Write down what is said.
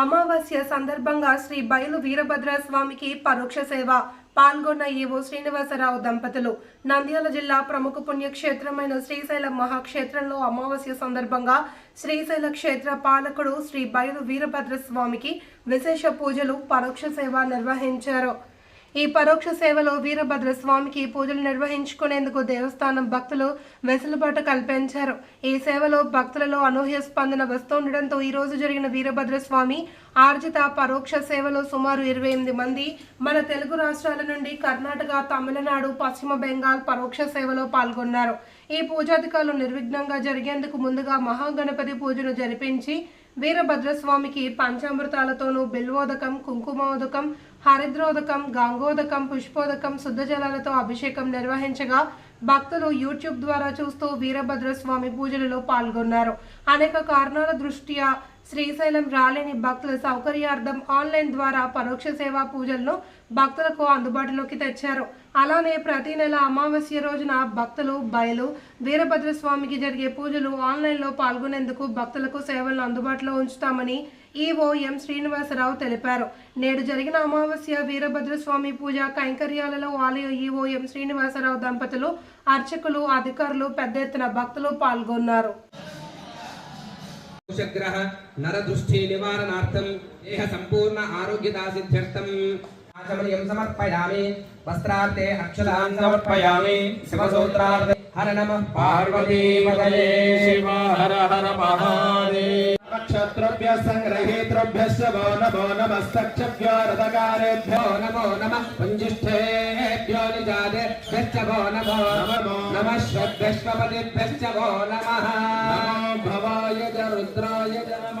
అమావాస్య సందర్భంగా శ్రీ బయలు వీరభద్ర స్వామికి పరోక్ష సేవ. పాల్గొన్న ఈవో శ్రీనివాసరావు దంపతులు. నంద్యాల జిల్లా ప్రముఖ పుణ్యక్షేత్రమైన శ్రీశైలం మహాక్షేత్రంలో అమావాస్య సందర్భంగా శ్రీశైల క్షేత్ర పాలకుడు శ్రీ బయలు వీరభద్ర స్వామికి విశేష పూజలు పరోక్ష సేవ నిర్వహించారు. ఈ పరోక్ష సేవలో వీరభద్ర స్వామికి పూజలు నిర్వహించుకునేందుకు దేవస్థానం భక్తులు వెసులుబాటు కల్పించారు. ఈ సేవలో భక్తులలో అనూహ్య స్పందన వస్తుండటంతో ఈ రోజు జరిగిన వీరభద్ర స్వామి ఆర్జిత పరోక్ష సేవలో సుమారు ఇరవై ఎనిమిది మంది మన తెలుగు రాష్ట్రాల నుండి కర్ణాటక తమిళనాడు పశ్చిమ బెంగాల్ పరోక్ష సేవలో పాల్గొన్నారు. ఈ పూజాధికారులు నిర్విఘ్నంగా జరిగేందుకు ముందుగా మహాగణపతి పూజను జరిపించి వీరభద్రస్వామికి పంచామృతాలతోనూ బిల్వోదకం కుంకుమోదకం హరిద్రోదకం గంగోదకం పుష్పోదకం శుద్ధ జలాలతో అభిషేకం నిర్వహించగా భక్తులు యూట్యూబ్ ద్వారా చూస్తూ వీరభద్రస్వామి పూజలలో పాల్గొన్నారు. అనేక కారణాల దృష్ట్యా శ్రీశైలం రాలేని భక్తుల సౌకర్యార్థం ఆన్లైన్ ద్వారా పరోక్ష సేవా పూజలను భక్తులకు అందుబాటులోకి తెచ్చారు. అలానే ప్రతి నెల అమావాస్య రోజున భక్తులు బయలు వీరభద్ర స్వామికి జరిగే పూజలు ఆన్లైన్లో పాల్గొనేందుకు భక్తులకు సేవలను అందుబాటులో ఉంచుతామని ఈవో ఎం శ్రీనివాసరావు తెలిపారు. నేడు జరిగిన అమావాస్య వీరభద్రస్వామి పూజ కైంకర్యాలలో ఆలయ ఈవో ఎం శ్రీనివాసరావు దంపతులు అర్చకులు అధికారులు పెద్ద ఎత్తున భక్తులు పాల్గొన్నారు. నరదృష్టి నివారణార్థం దేహ సంపూర్ణ ఆరోగ్యదా సిద్ధ్యర్థం ఆచమనీయం సమర్పయామి వస్త్రార్థే అక్షతాన్ సమర్పయామి శివసూత్రార్థే హర నమ పార్వతీపతయే శివ హర హర మహాదేవ నక్షత్రభ్య సంగ్రహీతృభ్యశ్చ వో నమో నమస్తక్షభ్యో రథకారేభ్యో నమో నమో నమ పుంజిష్ఠేభ్యో నిజాదేభ్యశ్చ వో నమో నమో నమ శ్వద్భ్యశ్వపతిభ్యశ్చ వో నమః నమో భవాయ చ రుద్రాయ చ నమ